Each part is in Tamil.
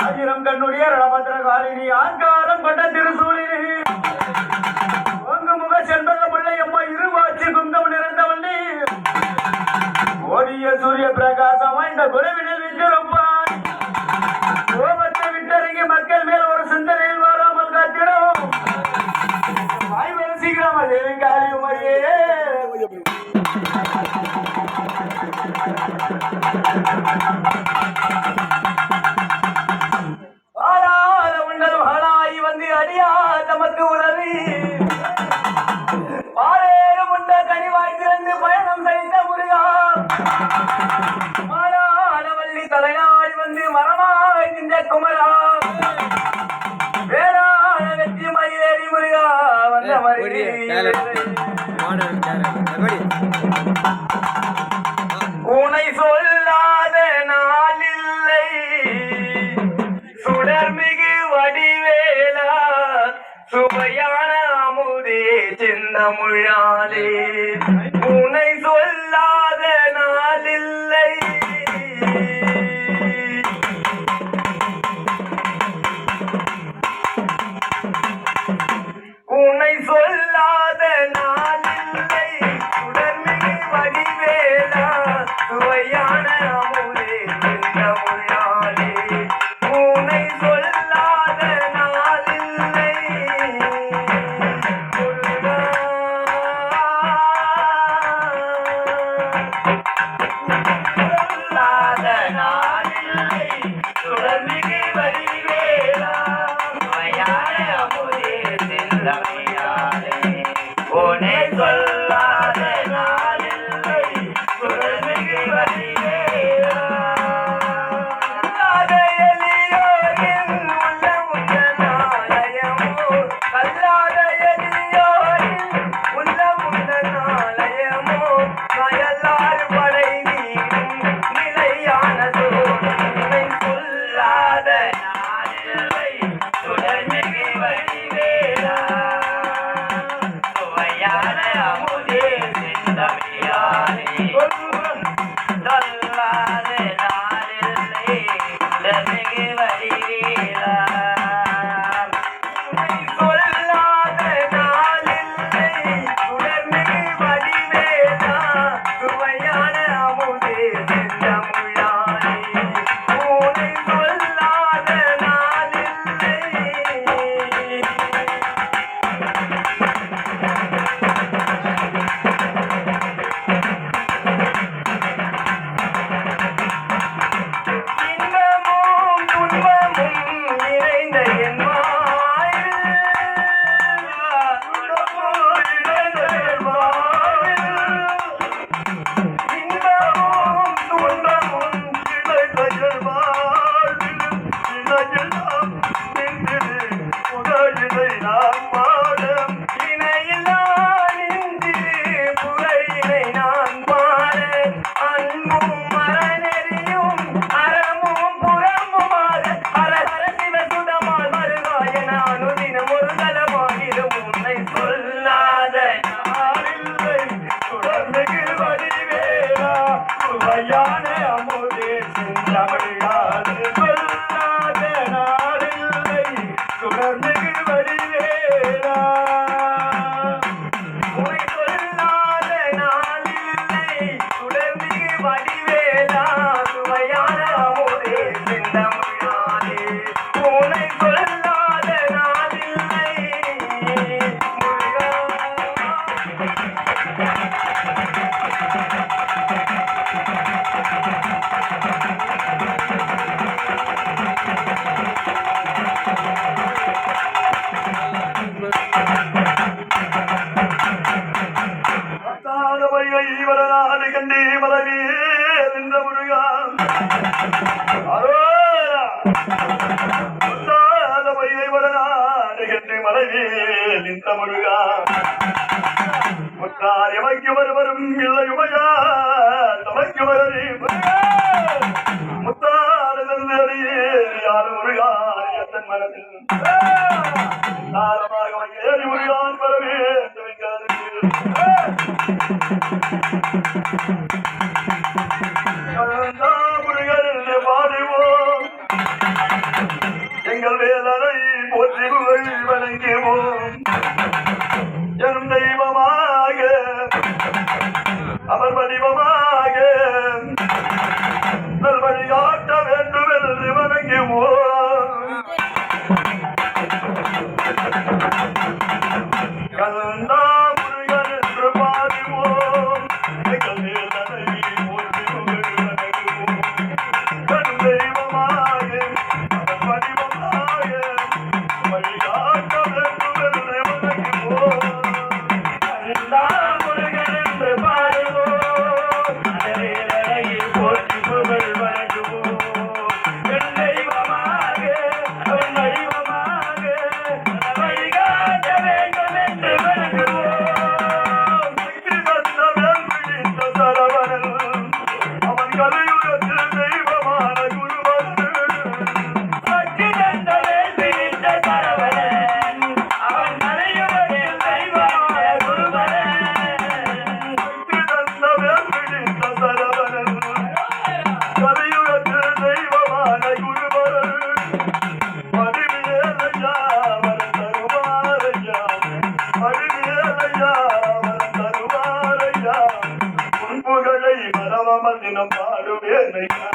ஆயிரம் கண்ணுடைய ரணபத்திர காலினி ஆங்காரம் கொண்ட திருசூலினி உங்க முக செண்பக பிள்ளை அம்மா இருவாச்சி குந்தம் நிறைந்தவள்ளி சூரிய பிரகாசமா இந்த குருவின் சுவையான அமுதே சின்னமுழாலே. உனை சொல்லாத நாளில்லை ராமா முருகா. முத்தார் எமைக்கு வருவரும் இல்லை உமையா தமைக்கு வரறி முத்தார் அறியே யார் முருகா? எத்தன் மனதில் ஏறி முருகான் வரவே கலந்தார் మదిన మారు వేదయ్యా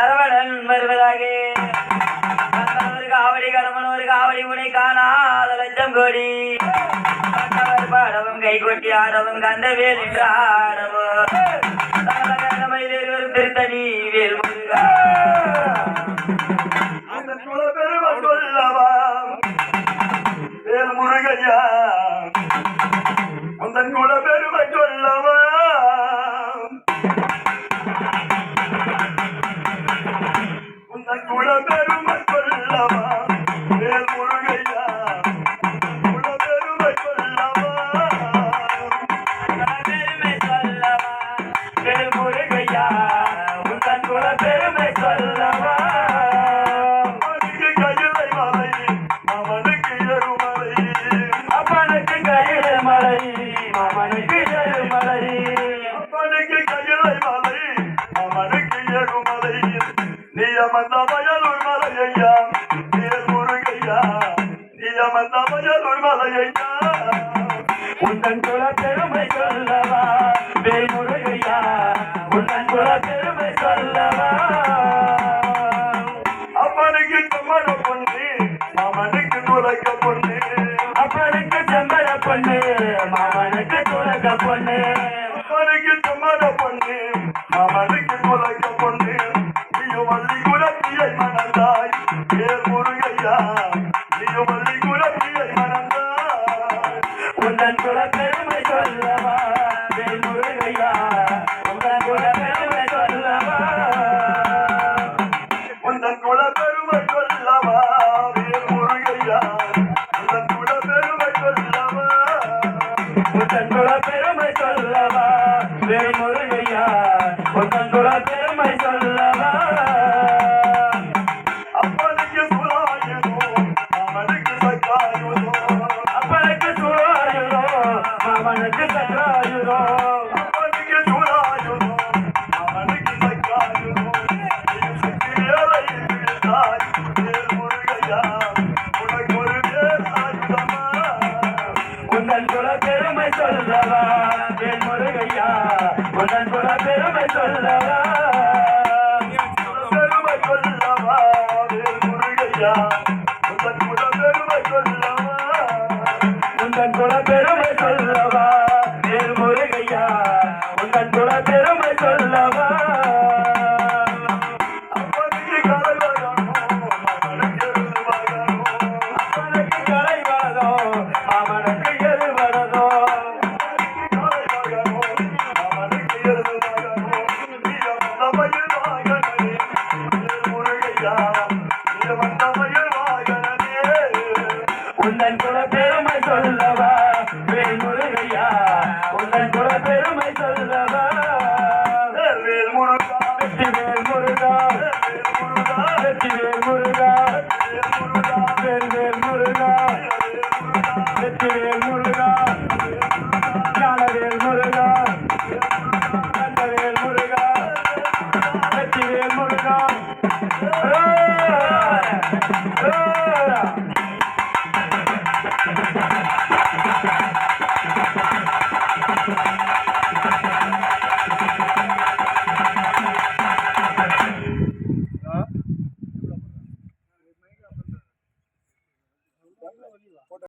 சரவணன் வருவதாக. ஒரு காவடி கடமன் ஒரு காவடி முனை காணாத லட்சம் கோடி. பாடவும் கை கொட்டி ஆடவும். கந்த வேல் என்று ஆடவும் திருத்தணி வேல் முருகா. வேல் முருகையா உந்தன் குலபெருமா வந்த வயலூர் மலையையா? முருகையா? நீ வந்த வயலூர் மலையையா? உந்தன் குல பெருமை பெருமுருகையா பொன்னங்குள பெருமை சொல்லவா அப்பனுக்கு உடன் குல பெருமை சொல்லவா? Menang, kalau ada.